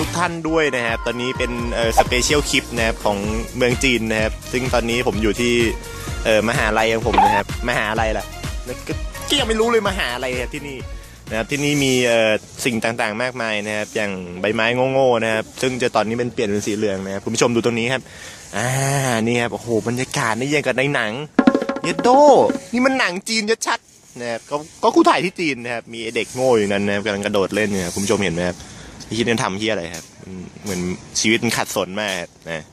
ทุกท่านด้วยนะครับ ตอนนี้เป็นสเปเชียลคลิปนะครับของเมืองจีนนะครับ ซึ่งตอนนี้ผมอยู่ที่มหาลัยของผมนะครับ มหาลัยแหละก็ยังไม่รู้เลยมหาลัยที่นี่ นะครับที่นี่มีสิ่งต่างๆมากมายนะครับอย่างใบไม้โง่ๆนะครับซึ่งจะตอนนี้เป็นเปลี่ยนเป็นสีเหลืองนะครับคุณผู้ชมดูตรงนี้ครับอ่านี่ครับโอ้โหบรรยากาศนี่ยังกับในหนังเยดโดนี่มันหนังจีนชัดๆนะครับก็ก็คู่ถ่ายที่จีนนะครับมีเด็กโง่อยู่นั้นนะครับกำลังกระโดดเล่นเนี่ยครับคุณผู้ชมเห็นไหมครับที่นี่ทำที่อะไรครับเหมือนชีวิตมันขัดสนมากนะ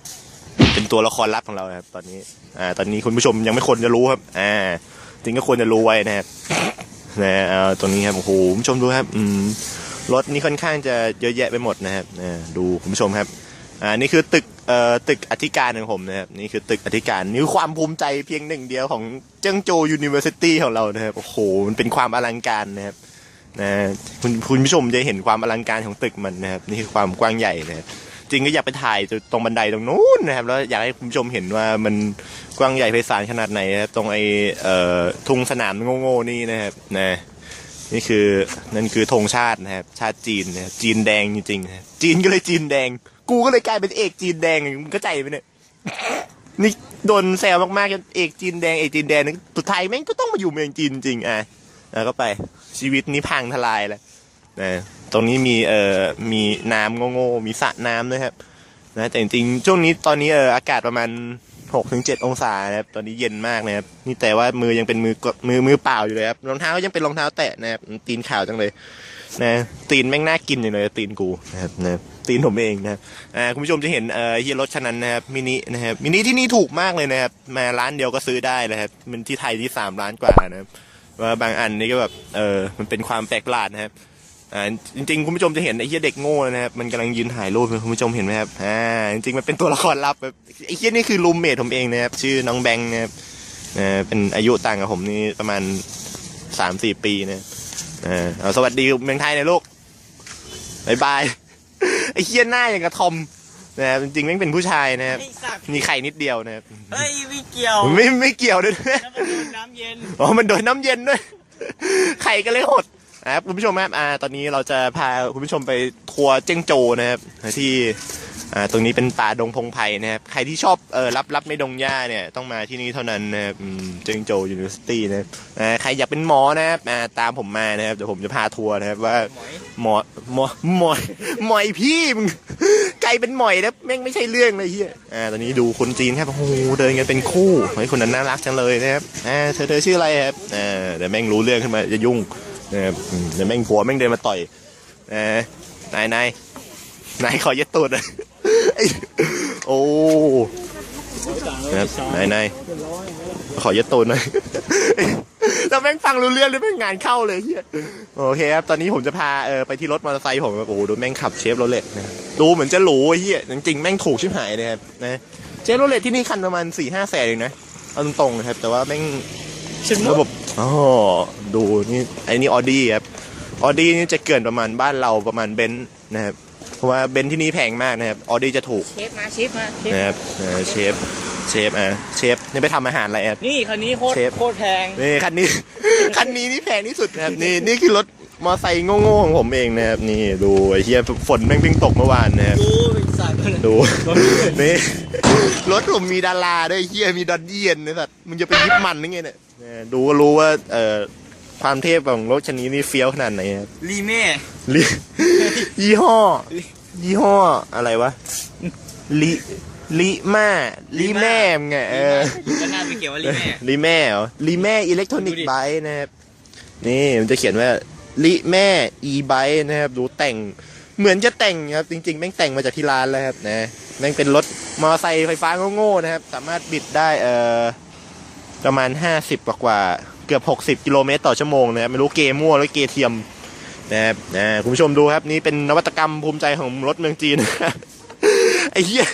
เป็นตัวละครลับของเราครับตอนนี้อ่าตอนนี้คุณผู้ชมยังไม่ควรจะรู้ครับอ่าจริงก็ควรจะรู้ไว้นะครับ นะตรงนี้ครับโอ้โหคุณผู้ชมดูครับอืมรถนี่ค่อนข้างจะเยอะแยะไปหมดนะครับอ่ดูคุณผู้ชมครับอ่านี่คือตึกเอ่อตึกอธิการของผมนะครับนี่คือตึกอธิการนี่ความภูมิใจเพียงหนึ่งเดียวของเจิ้งโจยูนิเวอร์ซิตี้ของเรานะครับโอ้โหมันเป็นความอลังการนะครับนะคุณคุณผู้ชมจะเห็นความอลังการของตึกมันนะครับนี่คือความกว้างใหญ่นะครับ จริงก็อยากไปถ่ายตรงบันไดตรงนู้นนะครับ แล้วอยากให้คุณผู้ชมเห็นว่ามันกว้างใหญ่ไพศาลขนาดไหนนะครับ ตรงไอ้เอ่อทุ่งสนามโง่ๆนี่นะครับนะนี่คือนั่นคือธงชาตินะครับ ชาติจีนนะจีนแดงจริงๆนะจีนก็เลยจีนแดง กูก็เลยกลายเป็นเอกจีนแดงมึงเข้าใจไหมเนี่ยนี่โดนแซวมากๆจนเอกจีนแดงเอกจีนแดงนี่สุดท้ายแม่งก็ต้องมาอยู่เมืองจีนจริงอะแล้วก็ไปชีวิตนี้พังทลายแล้วนะ ตรงนี้มีเอ่อมีน้ำโง่ๆมีสระน้ำด้วยครับนะแต่จริงๆช่วงนี้ตอนนี้เอออากาศประมาณหกถึงเจ็ดองศานะครับตอนนี้เย็นมากนะครับนี่แต่ว่ามือยังเป็นมือกดมือมือเปล่าอยู่เลยครับรองเท้ายังเป็นรองเท้าแตะนะครับตีนขาวจังเลยนะตีนแม่งน่ากินอย่างเลยตีนกูนะครับนะตีนผมเองนะครับอ่าคุณผู้ชมจะเห็นเอ่อเฮียรถคันนั้นนะครับมินินะครับมินิที่นี่ถูกมากเลยนะครับมาร้านเดียวก็ซื้อได้เลยครับมันที่ไทยที่สามล้านกว่านะครับว่าบางอันนี่ก็แบบเออมันเป็นความแปลกประหลาดนะครับ อ่าจริงๆคุณผู้ชมจะเห็นไอ้เหี้ยเด็กโง่นะครับมันกำลังยืนถ่ายรูปคุณผู้ชมเห็นไหมครับอ่าจริงๆมันเป็นตัวละครลับแบบไอ้เหี้ยนี่คือรูมเมทผมเองนะครับชื่อน้องแบงค์นะครับอ่าเป็นอายุต่างกับผมนี่ประมาณสามสี่ปีนะอ่าเอาสวัสดีเมืองไทยนะลูกบายบายไอ้เหี้ยหน้าอย่างกระทอมนะครับจริงๆแม่งเป็นผู้ชายนะครับไอ้สัตว์มีไข่นิดเดียวนะครับเฮ้ยไม่เกี่ยวไม่ไม่เกี่ยวด้วยแล้วมันโดนน้ำเย็น อ๋อมันโดนน้ำเย็นด้วยไข่ก็เลยหดนะ ครับคุณผู้ชมครับอ่าตอนนี้เราจะพาคุณผู้ชมไปทัวร์เจ้งโจนะครับที่อ่าตรงนี้เป็นป่าดงพงไผ่นะครับใครที่ชอบเออรับรับในดงหญ้าเนี่ยต้องมาที่นี่เท่านั้นนะครับอืมเจ้งโจยูนิเวอร์ซิตี้นะครับอ่าใครอยากเป็นหมอนะครับอ่าตามผมมานะครับเดี๋ยวผมจะพาทัวร์นะครับว่าหมอยหมอหมอหมอยหมอยพี่มึงไกลเป็นหมอยนะแม่งไม่ใช่เรื่องเลยเฮียอ่าตอนนี้ดูคนจีนครับโอ้โหเดินกันเป็นคู่เฮ้ยคนนั้นน่ารักจังเลยนะครับอ่าเธอเธอชื่ออะไรครับอ่าเดี๋ยวแม่งรู้เรื่องขึ้นมาจะยุ่ง นะครับอืมเดี๋ยวแม่งผัวแม่งเดินมาต่อยอ่านายนายนายขอเย็ดตูดหน่อยไอ้โอ้นะครับนายนายขอเย็ดตูดหน่อยแล้วแม่งฟังรู้เรื่องเลยแม่งงานเข้าเลยเฮียโอเคครับตอนนี้ผมจะพาเออไปที่รถมอเตอร์ไซค์ผมโอ้โหดูแม่งขับเชฟโรเลตนะครับดูเหมือนจะหรูไอ้เหี้ยจริงๆแม่งถูกชิบหายเลยครับนะเชฟโรเลตที่นี่คันประมาณสี่ห้าแสนเองนะเอาตรงๆนะครับแต่ว่าแม่งระบบ อ๋อดูนี่ไอ้นี่ออดี้ครับออดี้นี่จะเกินประมาณบ้านเราประมาณเบนซ์นะครับเพราะว่าเบนซ์ที่นี่แพงมากนะครับออดี้จะถูกเชฟมาเชฟมาเชฟนะครับเออเชฟเชฟอะเชฟนี่ไปทำอาหารอะไรครับนี่คันนี้โคตรเชฟ โคตรแพงนี่คันนี้ คันนี้นี่แพงที่สุดนะครับนี่นี่คือรถมอไซค์โง่ๆของผมเองนะครับนี่ดูไอ้เหี้ยฝนแม่งเพิ่งตกเมื่อวานนะครับ ดูไอ้สัตว์ดูรถเพื่อนนี่รถผมมีดาราด้วยไอ้เหี้ยมีดอนเยียนนะสัตว์มึงจะไปยิบมันนี่ไงเนี่ยเนี่ย ดูก็รู้ว่าเอ่อความเทพของรถชนิดนี้เฟี้ยวขนาดไหนครับลีเม่ลิยี่ห้อ ยี่ห้ออะไรวะลิลิมาลิแม่มไงเออก็น่าไปเกี่ยวว่าลีเม่ลีแม่เหรอลีแม่อิเล็กทรอนิกดูดิส์ไบนะครับนี่มันจะเขียนว่าลีแม่อีไบนะครับดูแต่งเหมือนจะแต่งครับ จริงๆแม่งแต่งมาจากที่ร้านแล้วครับนะแม่งเป็นรถมอเตอร์ไซค์ไฟฟ้าโง่ๆนะครับ สามารถบิดได้เอ่อ ประมาณ 50กว่ากว่าเกือบ 60 กิโลเมตรต่อชั่วโมงนะครับไม่รู้เกมั่วหรือเกเทียมนะครับนะคุณผู้ชมดูครับ นี่เป็นนวัตกรรมภูมิใจของรถเมืองจีนไอ้เหี้ย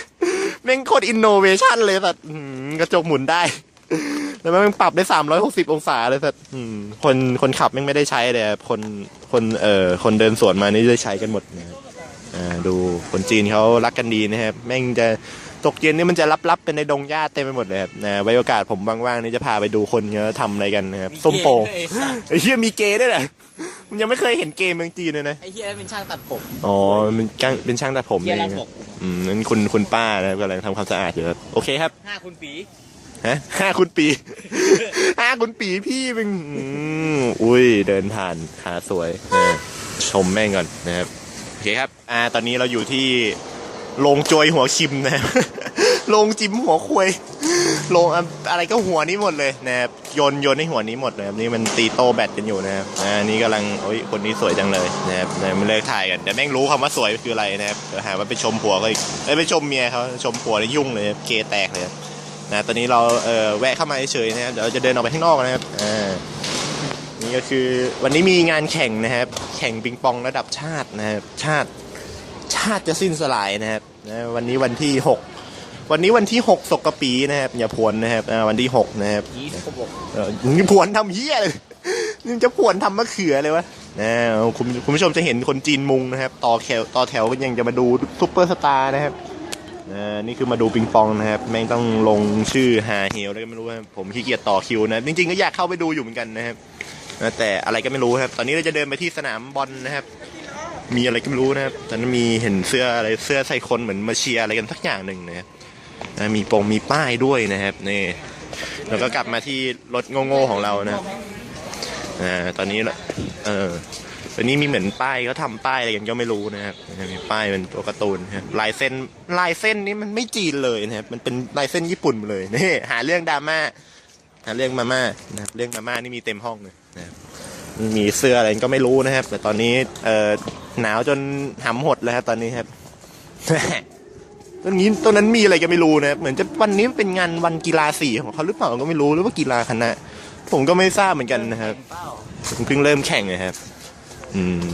แม่งโคตรอินโนเวชันเลยสัตว์กระจกหมุนได้ แล้วแม่งปรับได้สามร้อยหกสิบองศาเลยสัตว์คนคนขับแม่งไม่ได้ใช้เลยคนคนเอ่อคนเดินสวนมานี่ได้ใช้กันหมดนะครับอ่าดูคนจีนเขารักกันดีนะครับ แม่งจะ ตกเย็นนี่มันจะลับๆเป็นในดงหญ้าเต็มไปหมดเลยครับนะไว้โอกาสผมว่างๆนี่จะพาไปดูคนเขาทำอะไรกันนะครับส้มโปงไอ้สัตว์ไอ้เหี้ยมีเกย์ด้วยเหรอมันยังไม่เคยเห็นเกย์เมืองจีนเลยนะไอ้เฮียเป็นช่างตัดผมอ๋อมันช่างเป็นช่างตัดผมเฮีเอยงรับนะผมอืมนั่นคุณคุณป้านะครับกำลังทำความสะอาดอยู่ครับโอเคครับ ห้าคุณปีฮะห้าคุณปี ห้าคุณปีพี่มึงอืมอุ้ยเดินผ่านขาสวยนะชมแม่งก่อนนะครับโอเคครับ อ่า ตอนนี้เราอยู่ที่ โรงโจยหัวคิมนะครับโรงจิ้มหัวควยโรงอะไรก็หัวนี้หมดเลยนะครับโยนโยนให้หัวนี้หมดนะครับนี่มันตีโตแบตกันอยู่นะครับอ่านี่กำลังโอ้ยคนนี้สวยจังเลยนะครับนะไม่เลิกถ่ายกันแต่แม่งรู้คำว่าสวยคืออะไรนะครับเดี๋ยวหาว่าไปชมผัวก็อีกไปชมเมียเขาชมผัวนี่ยุ่งเลยเกย์แตกเลยนะตอนนี้เราเอ่อแวะเข้ามาเฉยนะครับเดี๋ยวจะเดินออกไปข้างนอกนะครับอ่านี่ก็คือวันนี้มีงานแข่งนะครับ แข่งปิงปองระดับชาตินะครับชาติ ชาติจะสิ้นสลายนะครับนะวันนี้วันที่หกวันนี้วันที่หกศกปีนะครับอย่าพวนนะครับอ่าวันที่หกนะครับยี่สิบหกเออมึงผวนทำเฮียเลยมึงจะผวนทำมะเขือเลยวะนะคุณคุณผู้ชมจะเห็นคนจีนมุงนะครับ ต่อแถวต่อแถวกันยังจะมาดูซุปเปอร์สตาร์นะครับอ่านี่คือมาดูปิงปองนะครับ แม่งต้องลงชื่อหาเหวอะไรก็ไม่รู้ครับผมขี้เกียจต่อคิวนะจริงๆก็อยากเข้าไปดูอยู่เหมือนกันนะครับนะแต่อะไรก็ไม่รู้ครับ ตอนนี้เราจะเดินไปที่สนามบอลนะครับ มีอะไรก็ไม่รู้นะครับตอนนั้นมีเห็นเสื้ออะไรเสื้อใส่คนเหมือนมาเชียร์อะไรกันสักอย่างหนึ่งนะครับมีปงมีป้ายด้วยนะครับนี่แล้วก็กลับมาที่รถโง่ๆของเรานะครับอ่าตอนนี้ละเออตอนนี้มีเหมือนป้ายเขาทำป้ายอะไรกันก็ไม่รู้นะครับมีป้ายเป็นตัวการ์ตูนครับลายเส้นลายเส้นนี้มันไม่จีนเลยนะครับมันเป็นลายเส้นญี่ปุ่นเลยนี่หาเรื่องดราม่าหาเรื่องมาม่านะครับเรื่องมาม่านี่มีเต็มห้องเลยนะครับมีเสื้ออะไรก็ไม่รู้นะครับ แต่ตอนนี้เออ หนาวจนหำหดแล้วครับตอนนี้ครับตรงนี้ตรงนั้นมีอะไรก็ไม่รู้นะเหมือนจะวันนี้เป็นงานวันกีฬาสีของเขาหรือเปล่าก็ไม่รู้หรือว่ากีฬาคณะ ผมก็ไม่ทราบเหมือนกันนะครับเป้าเพิ่งเริ่มแข่งนะครับ อืม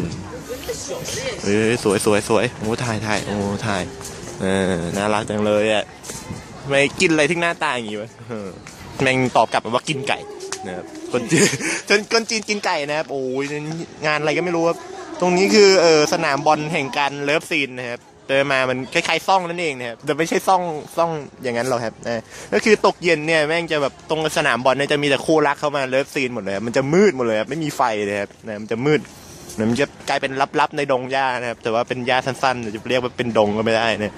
เอ้ยสวยสวยสวยโอ้ถ่ายถ่ายโอ้ถ่ายเออน่ารักจังเลยอะไม่กินอะไรที่หน้าตาอย่างงี้วะแม่งตอบกลับมาว่ากินไก่นะครับคนจีนจนคนจีนกินไก่นะครับโอ้ยงานอะไรก็ไม่รู้ครับ ตรงนี้คือเออสนามบอลแห่งการเลิฟซีนนะครับเดินมามันคล้ายๆซ่องนั่นเองนะครับแต่ไม่ใช่ซ่องซ่องอย่างนั้นหรอกครับนะก็คือตกเย็นเนี่ยแม่งจะแบบตรงสนามบอลเนี่ยจะมีแต่คู่รักเข้ามาเลิฟซีนหมดเลยครับมันจะมืดหมดเลยครับไม่มีไฟเลยครับนะมันจะมืดมันจะกลายเป็นลับๆในดงหญ้านะครับ แต่ว่าเป็นหญ้าสั้นๆจะเรียกว่าเป็นดงก็ไม่ได้นะ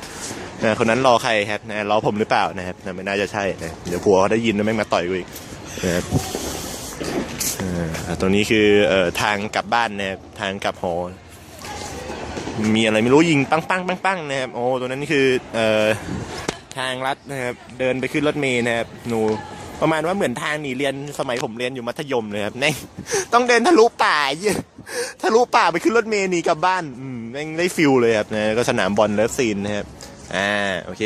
นะคนนั้นรอใครครับนะรอผมหรือเปล่านะครับนะไม่น่าจะใช่นะเดี๋ยวผัวเขาได้ยินแล้วแม่งมาต่อยกูอีกนะครับ ตรงนี้คือเอ่อทางกลับบ้านนะครับทางกลับหอ มีอะไรไม่รู้ยิงปังปังปังปังนะครับโอ้ตัวนั้นนี่คือเอ่อทางลัดนะครับเดินไปขึ้นรถเมล์นะครับหนูประมาณว่าเหมือนทางหนีเรียนสมัยผมเรียนอยู่มัธยมเลยครับแน่งต้องเดินทะลุป่าเหี้ยทะลุป่าไปขึ้นรถเมล์หนีกลับบ้านอืมแม่งได้ฟิลเลยครับนะก็สนามบอลเลิฟซีนนะครับอ่าโอเค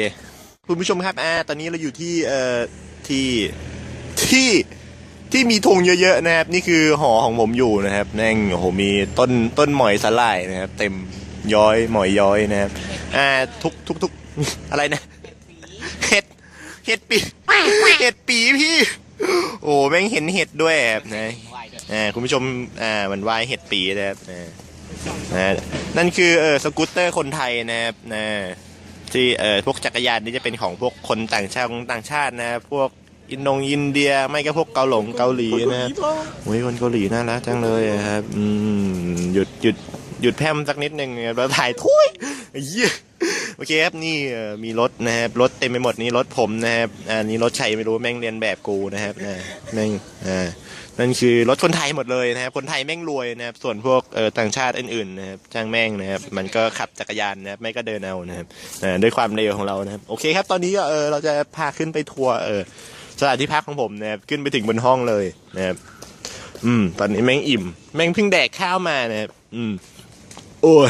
คุณผู้ชมครับอ่าตอนนี้เราอยู่ที่เอ่อที่ที่ ที่มีธงเยอะๆนะครับ นี่คือหอของผมอยู่นะครับแน่งโอ้โหมีต้นต้นหมอยสลายนะครับ เต็มย้อยหมอยย้อยนะครับ อ่าทุกทุกทุกอะไรนะเห็ดเห็ดปีเห็ดปีพี่ โอ้แม่งเห็นเห็ดด้วยครับนะอ่าคุณผู้ชมอ่ามันวายเห็ดปีนะครับอ่าอ่านั่นคือเออสกูตเตอร์คนไทยนะครับนะที่เออพวกจักรยานนี่จะเป็นของพวกคนต่างชาติต่างชาตินะครับพวก อินโดงอินเดียไม่ก็พวกเกาหลงเกาหลีนะครับโอ้ยคนเกาหลีน่ารักจังเลยอะครับอืมหยุดหยุดหยุดแพร่มสักนิดหนึ่งนะครับแล้วถ่ายทุยไอ้เหี้ยโอเคครับนี่เอ่อมีรถนะครับรถเต็มไปหมดนี่รถผมนะครับอ่านี่รถใครไม่รู้แม่งเรียนแบบกูนะครับอ่าแม่งอ่านั่นคือรถคนไทยหมดเลยนะครับคนไทยแม่งรวยนะครับส่วนพวกเออต่างชาติอื่นๆนะครับจ้างแม่งนะครับมันก็ขับจักรยานนะครับไม่ก็เดินเอานะครับอ่าด้วยความเร็วของเรานะครับโอเคครับตอนนี้ก็เออเราจะพาขึ้นไปทัวร์เออ สถานที่พักของผมนะครับขึ้นไปถึงบนห้องเลยนะครับอืม ตอนนี้แม่งอิ่ม แม่งเพิ่งแดกข้าวมานะครับอืม โอ้ย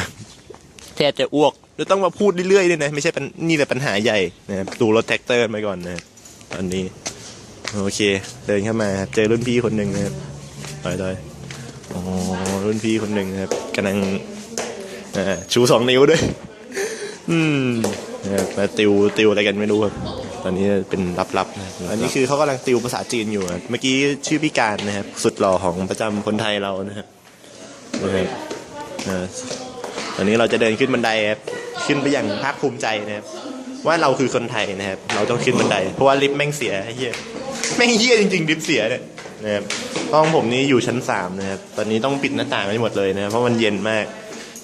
แทบจะอ้วกแล้วต้องมาพูดเรื่อยๆด้วยนะไม่ใช่ปัญนี่แหละปัญหาใหญ่นะครับดูรถแท็กเตอร์ไปก่อนนะครับตอนนี้ โอเค เดินเข้ามาครับเจอรุ่นพี่คนหนึ่งนะครับต่อยต่อยอ๋อรุ่นพี่คนหนึ่งนะครับกำลังชูสองนิ้วด้วย อืมนะครับมาติวติวอะไรกันไม่รู้ครับ อนนี้เป็นลับๆนะครับอันนี้คือเขากำลังติวภาษาจีนอยู่ครับเมื่อกี้ชื่อพี่การนะครับสุดหล่อของประจำคนไทยเรานะครับนะครับอ่าตอนนี้เราจะเดินขึ้นบันไดครับขึ้นไปอย่างภาคภูมิใจนะครับว่าเราคือคนไทยนะครับ เราต้องขึ้นบันได เพราะว่าลิฟต์แม่งเสียไอ้เฮียแม่งเฮียจริงๆลิฟต์เสียเนี่ยนะครับห้องผมนี้อยู่ชั้นสามนะครับตอนนี้ต้องปิดหน้าต่างไว้หมดเลยนะครับเพราะมันเย็นมาก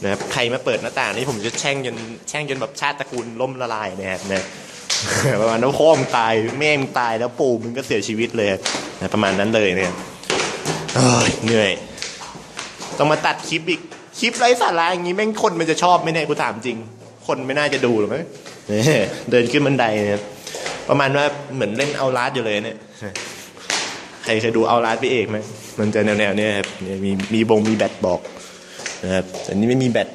นะครับใครมาเปิดหน้าต่างนี่ผมจะแช่งจนแช่งจนแบบชาติตระกูลล่มละลายนะครับนะ ประมาณนั้นพ่อมึงตายแม่มึงตายแล้วปู่มึงก็เสียชีวิตเลยนะประมาณนั้นเลยเนะครับเอ้ยเหนื่อย ต้องมาตัดคลิปอีกคลิปไร้สาระอย่างนี้แม่งคนมันจะชอบไหมเนี่ยกูถามจริง คนไม่น่าจะดูหรอกมั้งเนี่ยเดินขึ้นบันไดเนี่ยประมาณว่าเหมือนเล่นเอาลาดอยู่เลยเนี่ยใครเคยดูเอาลาดพี่เอกไหมมันจะแนวๆเนี่ยครับเนี่ยมีมีบงมีแบตบอกนะครับแต่นี่ไม่มีแบต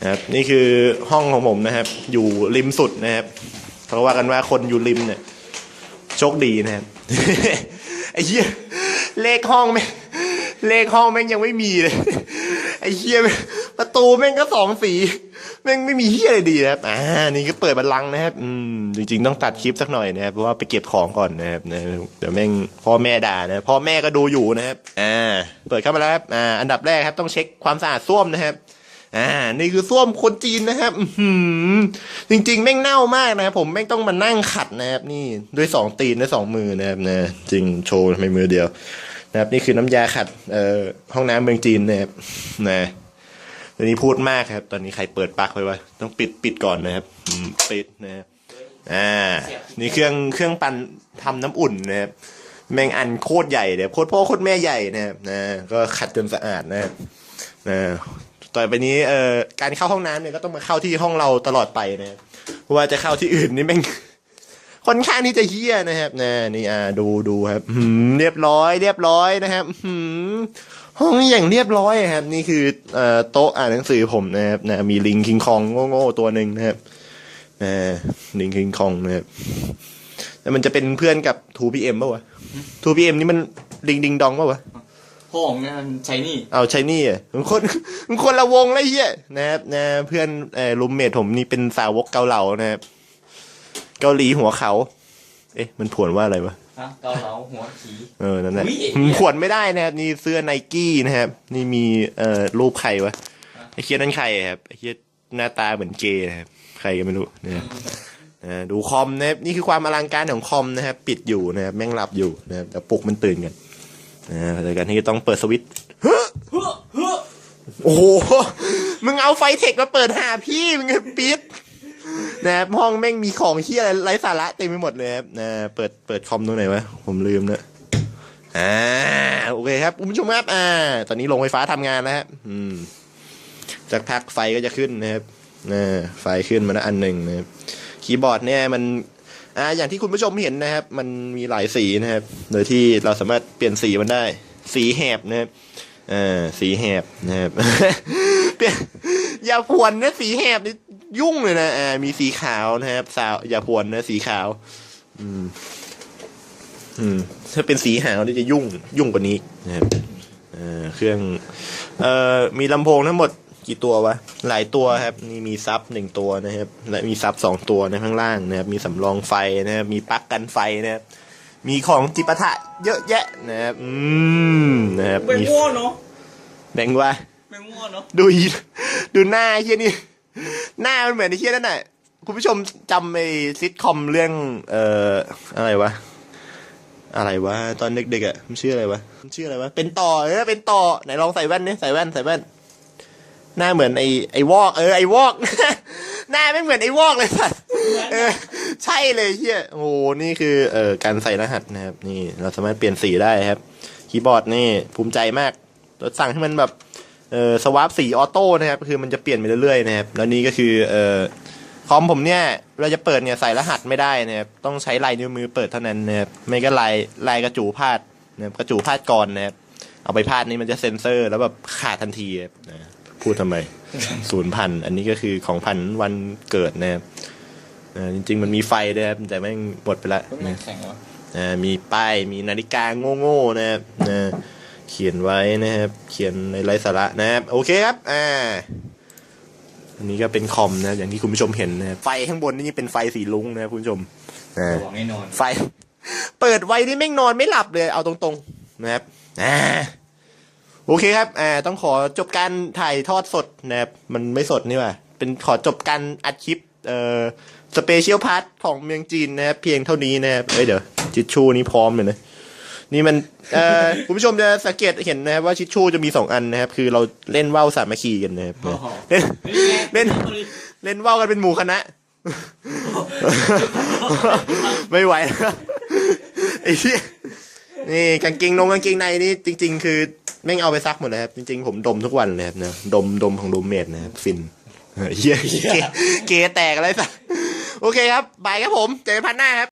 นะครับนี่คือห้องของผมนะครับ อยู่ริมสุดนะครับเพราะว่ากันว่าคนอยู่ริมเนี่ยโชคดีนะครับไอ้เหี้ยเลขห้องแม่งเลขห้องแม่งยังไม่มีเลยไอ้เหี้ยประตูแม่งก็สองสีแม่งไม่มีเหี้ยอะไรดีนะครับอ่านี่ก็เปิดบัลลังก์นะครับอืมจริง ๆ ต้องตัดคลิปสักหน่อยนะครับเพราะว่าไปเก็บของก่อนนะครับนะเดี๋ยวแม่งพ่อแม่ด่านะพ่อแม่ก็ดูอยู่นะครับอ่าเปิดเข้ามาแล้วครับอ่าอันดับแรกครับต้องเช็คความสะอาดส้วมนะครับ อ่านี่คือส้วมคนจีนนะครับอืจริงๆแม่งเน่ามากนะครับผมแม่งต้องมานั่งขัดนะครับนี่ด้วยสองตีนด้วยสองมือนะครับนะจริงโชว์ไม่มือเดียว นะครับนี่คือน้ำยาขัดเอ่อห้องน้ำเมืองจีนนะครับนะตอนนี้พูดมากครับ ตอนนี้ใครเปิดปลั๊กไว้วะต้องปิดปิดก่อนนะครับปิดนะครับอ่า นี่เครื่องเครื่องปั่นทำน้ำอุ่นนะครับแม่งอันโคตรใหญ่เลยโคตรพ่อโคตรแม่ใหญ่นะครับนะก็ขัดจนสะอาดนะครับนะ ต่อไปนี้เอ่อการเข้าห้องน้ำเนี่ยก็ต้องมาเข้าที่ห้องเราตลอดไปนะเพราะว่าจะเข้าที่อื่นนี่แม่งค่อนข้างที่จะเฮี้ยนะครับนะนี่อ่าดูดูครับหืมเรียบร้อยเรียบร้อยนะครับหืมห้องอย่างเรียบร้อยครับ นี่คือเอ่อโต๊ะอ่านหนังสือผมนะครับนะมีลิงคิงคองโง่ๆตัวหนึ่งนะครับนะลิงคิงคองนะครับแล้วมันจะเป็นเพื่อนกับ 2PM ป่าวะ 2PM นี่มันลิงดิงดองป่าวะ พ่อของงานใช้นี่เอาใช่นี่อะมันคนมันคนละวงเลยเฮียนะครับนะเพื่อนเอ่อรูมเมทผมนี่เป็นสาวกเกาเหลานะครับเกาหลีหัวเขา เอ๊ะ มันผวนว่าอะไรวะฮะเกาเหลาหัวขีเออนั่นแหละอุ๊ยมันขวนไม่ได้นะครับ นี่เสื้อไนกี้นะครับ นี่มีเอ่อรูปใครวะไอ้เคียนั่นใครอะครับไอ้เคียหน้าตาเหมือนเกย์นะครับ ใครก็ไม่รู้นะครับอ่าดูคอมนะครับนี่คือความอลังการของคอมนะครับ ปิดอยู่นะครับแม่งหลับอยู่นะครับเดี๋ยวปลุกมันตื่นกัน นะเดี๋ยกันที่ต้องเปิดสวิตช์โอ้โห มึงเอาไฟเทคมาเปิดหาพี่ มึงปิดนะครับห้องแม่งมีของเฮียอะไรไร้สาระเต็มไปหมดเลยครับนะเปิดเปิดคอมตรงไหนวะ ผมลืมนะอ่าโอเคครับคุณผู้ชมครับอ่า ตอนนี้โรงไฟฟ้าทำงานแล้วครับอืมจากพักไฟก็จะขึ้นนะครับนะไฟขึ้นมาแล้วอันหนึ่งนะครับคีย์บอร์ดเนี่ยมัน อ่าอย่างที่คุณผู้ชมเห็นนะครับ มันมีหลายสีนะครับ โดยที่เราสามารถเปลี่ยนสีมันได้ สีแหบนะครับอ่าสีแหบนะครับเปลี่ยนอย่าพวนนะสีแหบนี่ยุ่งเลยนะอ่ามีสีขาวนะครับ สาวอย่าพวนนะสีขาว อืม อืม ถ้าเป็นสีขาวนี่จะยุ่งยุ่งกว่านี้นะครับเอ่าเครื่อง เอ่อ มีลำโพงทั้งหมด กี่ตัววะ หลายตัวครับนี่มีซับหนึ่งตัวนะครับ และมีซับสองตัวในข้างล่างนะครับ มีสำรองไฟนะครับ มีปลั๊กกันไฟนะครับ มีของจิปาถะเยอะแยะนะครับ อืมนะครับไม่มีง่วเนาะแบ่งว่าไม่ง่วเนาะดูอีดูหน้าไอ้เฮียนี่ หน้ามันเหมือนไอ้เฮียนั่นน่ะคุณผู้ชมจำไอ้ซิทคอมเรื่อง เอ่ออะไรวะอะไรวะตอนเด็กๆอะมันชื่ออะไรวะมันชื่ออะไรวะเป็นต่อเออเป็นต่อไหนลองใส่แว่นนี่ใส่แว่นใส่แว่น หน้าเหมือนไอไอวอก เออไอวอก หน้าไม่เหมือนไอวอกเลยสัสเออ ใช่เลยเฮียโอ้โหนี่คือเอ่อการใส่รหัสนะครับ นี่เราสามารถเปลี่ยนสีได้ครับ คีย์บอร์ดนี่ภูมิใจมากเราสั่งให้มันแบบเอ่อสวาปสีออโต้นะครับคือมันจะเปลี่ยนไปเรื่อยๆนะครับแล้วนี่ก็คือเอ่อคอมผมเนี่ยเราจะเปิดเนี่ยใส่รหัสไม่ได้นะครับต้องใช้ลายนิ้วมือเปิดเท่านั้นนะครับไม่ก็ลายลายกระจูพาดนะครับกระจูพาดก่อนนะครับเอาไปพาดนี่มันจะเซ็นเซอร์แล้วแบบขาดทันทีครับนะ พูดทำไมศูนย์พันอันนี้ก็คือของพันวันเกิดนะครับเอ่อจริง ๆ มันมีไฟด้วยครับแต่แม่งหมดไปละต้องนะแข่งวะอ่ามีป้ายมีนาฬิกาโง่ๆนะครับนะเขียนไว้นะครับ เขียนในไร้สาระนะครับ โอเคครับ อ่า อันนี้ก็เป็นคอมนะอย่างที่คุณผู้ชมเห็นนะครับไฟข้างบนนี่เป็นไฟสีลุ้งนะครับคุณผู้ชมอ่าหวังแน่นอนไฟ เปิดไว้นี่แม่งนอนไม่หลับเลย เอาตรงๆนะครับ อ่า โอเคครับ อ่า ต้องขอจบการถ่ายทอดสดนะครับ มันไม่สดนี่หว่า เป็นขอจบการอัดคลิป เอ่อ สเปเชียลพาร์ทของเมืองจีนนะครับ เพียงเท่านี้นะครับเอ้ยเดี๋ยวชิชชูนี้พร้อมเลยนะ นี่มัน เอ่อ คุณผู้ชมจะสังเกตเห็นนะครับว่าชิชชูจะมีสองอันนะครับ คือเราเล่นว่าวสามัคคีกันนะครับ เล่น เล่น เล่นว่าวกันเป็นหมู่คณะ ไม่ไหวแล้วไอ้เหี้ยนี่กางเกงนงกางเกงในนี่จริง ๆ คือ แม่งเอาไปซักหมดเลยครับ จริงๆ ผมดมทุกวันเลยครับนะดมดมของรูมเมทนะครับฟินเฮียเกเกแตกอะไรสักโอเคครับบายครับผม เจอกันพันหน้าครับ